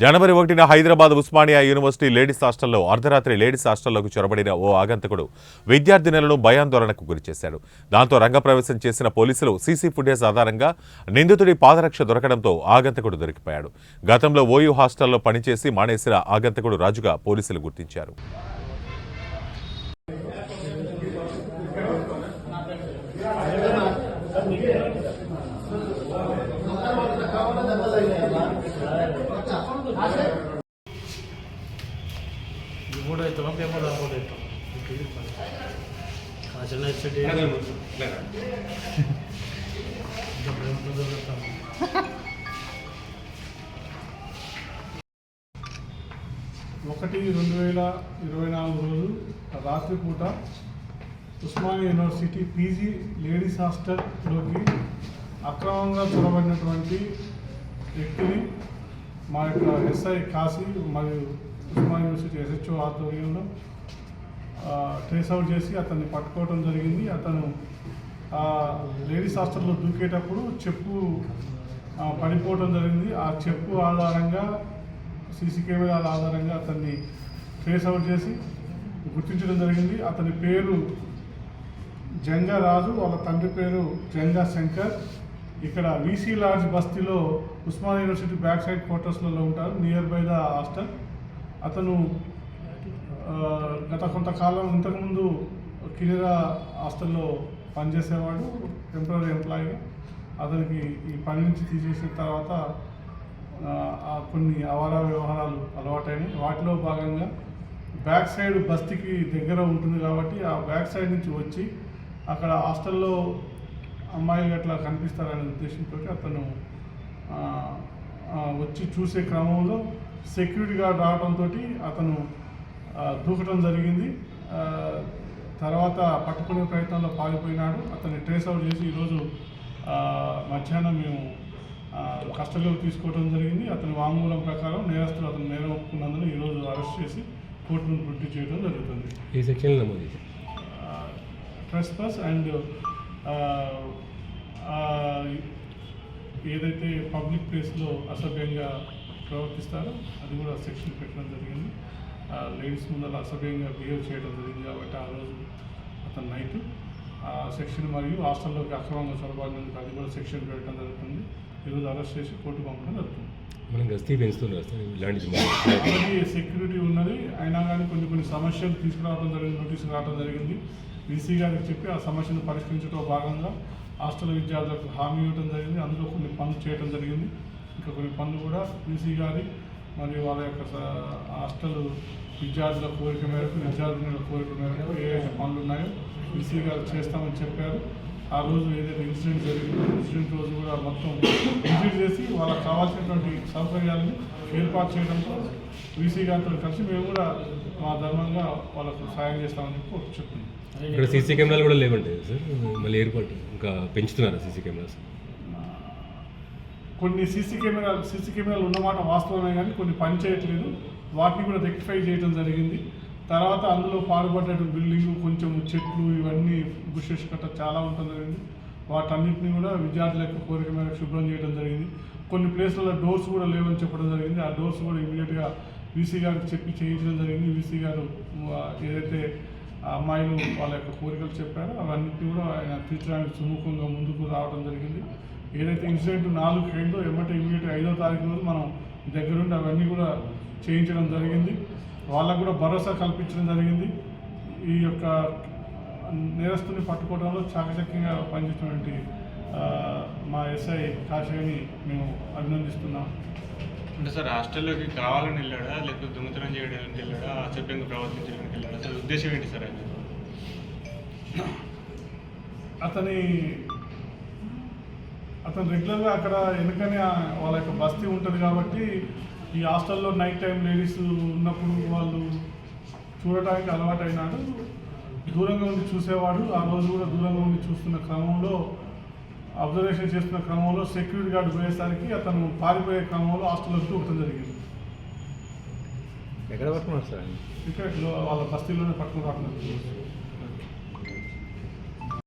జనవరి ఒకటిన Hyderabad Osmania university ladies హాస్టల్లో అర్ధరాత్రి లేడీస్ హాస్టల్లోకి చొరబడిన ఓ ఆగంతకుడు విద్యార్థినులను భయాందోళనకు గురిచేశాడు. దాంతో రంగప్రవేశం చేసిన పోలీసులు సీసీ ఫుటేజ్ ఆధారంగా నిందితుడి పాదరక్ష దొరకడంతో ఆగంతకుడు దొరికిపోయాడు. గతంలో ఓయూ హాస్టల్లో పనిచేసి మానేసిన ఆగంతకుడు రాజుగా పోలీసులు గుర్తించారు. మూడు అవుతామా పేపర్ అవుతాం కాసిన ఒకటి రెండు వేల ఇరవై నాలుగు రోజు రాత్రిపూట ఉస్మానియా యూనివర్సిటీ పీజీ లేడీస్ హాస్టల్లోకి అక్రమంగా చొరబడినటువంటి వ్యక్తిని మా యొక్క ఎస్ఐ కాశీ మరియు ఉస్మా యూనివర్సిటీ ఎస్హెచ్ఓ ఆధ్వర్యంలో ట్రేస్ అవుట్ చేసి అతన్ని పట్టుకోవడం జరిగింది. అతను ఆ, లేడీస్ హాస్టల్లో దూకేటప్పుడు చెప్పు పడిపోవడం జరిగింది. ఆ చెప్పు ఆధారంగా సీసీ కెమెరాల ఆధారంగా అతన్ని ట్రేస్ అవుట్ చేసి గుర్తించడం జరిగింది. అతని పేరు జంగా రాజు వాళ్ళ తండ్రి పేరు జంగా శంకర్. ఇక్కడ వీసీ లాడ్జ్ బస్తీలో ఉస్మాన్ యూనివర్సిటీ బ్యాక్ సైడ్ క్వార్టర్స్లలో ఉంటారు నియర్ బై ద హాస్టల్ అతను గత కొంతకాలం ఇంతకుముందు కిలిరా హాస్టల్లో పనిచేసేవాడు టెంపరీ ఎంప్లాయీగా అతనికి ఈ పని నుంచి తీసేసిన తర్వాత కొన్ని అవారా వ్యవహారాలు అలవాటైనాయి. వాటిలో భాగంగా బ్యాక్ సైడ్ బస్తీకి దగ్గర ఉంటుంది కాబట్టి ఆ బ్యాక్ సైడ్ నుంచి వచ్చి అక్కడ హాస్టల్లో అమ్మాయిలు అట్లా కనిపిస్తారనే ఉద్దేశంతో అతను వచ్చి చూసే క్రమంలో సెక్యూరిటీ గార్డ్ రావడంతో అతను దూకటం జరిగింది. తర్వాత పట్టుకునే ప్రయత్నంలో పారిపోయినాడు. అతన్ని ట్రేస్ అవుట్ చేసి ఈరోజు మధ్యాహ్నం మేము కస్టడీలోకి తీసుకోవడం జరిగింది. అతని వాంగ్మూలం ప్రకారం నేరస్తులు అతను నేరం ఒప్పుకున్నందున ఈరోజు అరెస్ట్ చేసి కోర్టు నుండి చేయడం జరుగుతుంది. ఈ సెక్షన్లో చేశారు. ట్రెస్పస్ అండ్ ఏదైతే పబ్లిక్ ప్లేస్లో అసభ్యంగా ప్రవర్తిస్తారో అది కూడా సెక్షన్ పెట్టడం జరిగింది. లేడీస్ ముందర అసభ్యంగా బిహేవ్ చేయడం జరిగింది కాబట్టి ఆ రోజు అతను నైట్ ఆ సెక్షన్ మరియు హాస్టల్లోకి అక్రమంగా చొరబడినందుకు అది కూడా సెక్షన్ పెట్టడం జరుగుతుంది. ఈరోజు అరెస్ట్ చేసి కోర్టు పంపడం జరుగుతుంది. మనం గస్తీ పెంచుతున్నారు సెక్యూరిటీ ఉన్నది. అయినా కానీ కొన్ని కొన్ని సమస్యలు తీసుకురావడం జరిగింది నోటీసు రావడం జరిగింది. వీసీ గారికి చెప్పి ఆ సమస్యను పరిష్కరించడంలో భాగంగా హాస్టల్ విద్యార్థులకు హామీ ఇవ్వడం జరిగింది. అందులో కొన్ని పనులు చేయడం జరిగింది. ఇంకా కొన్ని పనులు కూడా పీసీ గారి మరియు వాళ్ళ యొక్క హాస్టల్ విద్యార్థుల కోరిక మేరకు విద్యార్థుల కోరిక మేరకు ఏ పనులు ఉన్నాయో పీసీ గారు చేస్తామని చెప్పారు. ఆ రోజు ఏదైతే ఇన్సిడెంట్ జరిగిందో ఇన్సిడెంట్ రోజు కూడా మొత్తం విజిట్ చేసి వాళ్ళకి కావాల్సినటువంటి సౌకర్యాలను ఏర్పాటు చేయడంతో వీసీ గారితో కలిసి మేము కూడా మా ధర్మంగా వాళ్ళకు సాయం చేస్తామని చెప్పి చెప్తున్నాం ఇక్కడ సీసీ కెమెరాలు కూడా లేవంటాయి సార్. మళ్ళీ ఏర్పాటు ఇంకా పెంచుతున్నారు సీసీ కెమెరాస్. కొన్ని సీసీ కెమెరాలు సీసీ కెమెరాలు ఉన్నమాట వాస్తవమే కానీ కొన్ని పని చేయట్లేదు వాటిని కూడా రెక్టిఫై చేయడం జరిగింది. తర్వాత అందులో పాడుపడ్డ బిల్డింగ్ కొంచెం చెట్లు ఇవన్నీ బుషెస్ కట్ట చాలా ఉంటుంది జరిగింది. వాటన్నిటిని కూడా విద్యార్థుల యొక్క కోరిక మేరకు శుభ్రం చేయడం జరిగింది. కొన్ని ప్లేస్లలో డోర్స్ కూడా లేవని చెప్పడం జరిగింది. ఆ డోర్స్ కూడా ఇమీడియట్గా వీసీ గారికి చెప్పి చేయించడం జరిగింది. వీసీ గారు ఏదైతే ఆ అమ్మాయిలు వాళ్ళ యొక్క కోరికలు చెప్పారు. అవన్నిటిని కూడా ఆయన తీర్చడానికి సుముఖంగా ముందుకు రావడం జరిగింది. ఏదైతే ఇన్సిడెంట్ నాలుగు అయిందో ఎమ్మటే ఇమీడియట్ ఐదో తారీఖు రోజు మనం దగ్గరుండి అవన్నీ కూడా చేయించడం జరిగింది. వాళ్ళకు కూడా భరోసా కల్పించడం జరిగింది. ఈ యొక్క నేరస్తుని పట్టుకోవడంలో చాకచక్యంగా పనిచేసినటువంటి మా ఎస్ఐ కాశీని మేము అభినందిస్తున్నాం. అంటే సార్ హాస్టల్లోకి కావాలని వెళ్ళాడా? లేకపోతే దొంగతనం చేయడానికి వెళ్ళాడా? అసభ్యంగా ప్రవర్తించడానికి వెళ్ళాడా? అసలు ఉద్దేశం ఏంటి సార్ ఆయన అతని అతను రెగ్యులర్గా అక్కడ వెనుకనే వాళ్ళ యొక్క బస్తీ ఉంటుంది కాబట్టి ఈ హాస్టల్లో నైట్ టైం లేడీస్ ఉన్నప్పుడు వాళ్ళు చూడటానికి అలవాటు అయినాడు దూరంగా ఉండి చూసేవాడు. ఆ రోజు కూడా దూరంగా ఉండి చూస్తున్న క్రమంలో అబ్జర్వేషన్ చేస్తున్న క్రమంలో సెక్యూరిటీ గార్డ్ పోయేసరికి అతను పారిపోయే క్రమంలో హాస్టల్లో దూకడం జరిగింది. ఎక్కడ పట్టుకున్నారు సార్ ఇక్కడ వాళ్ళ బస్తీలోనే పట్టుకుని జరిగింది.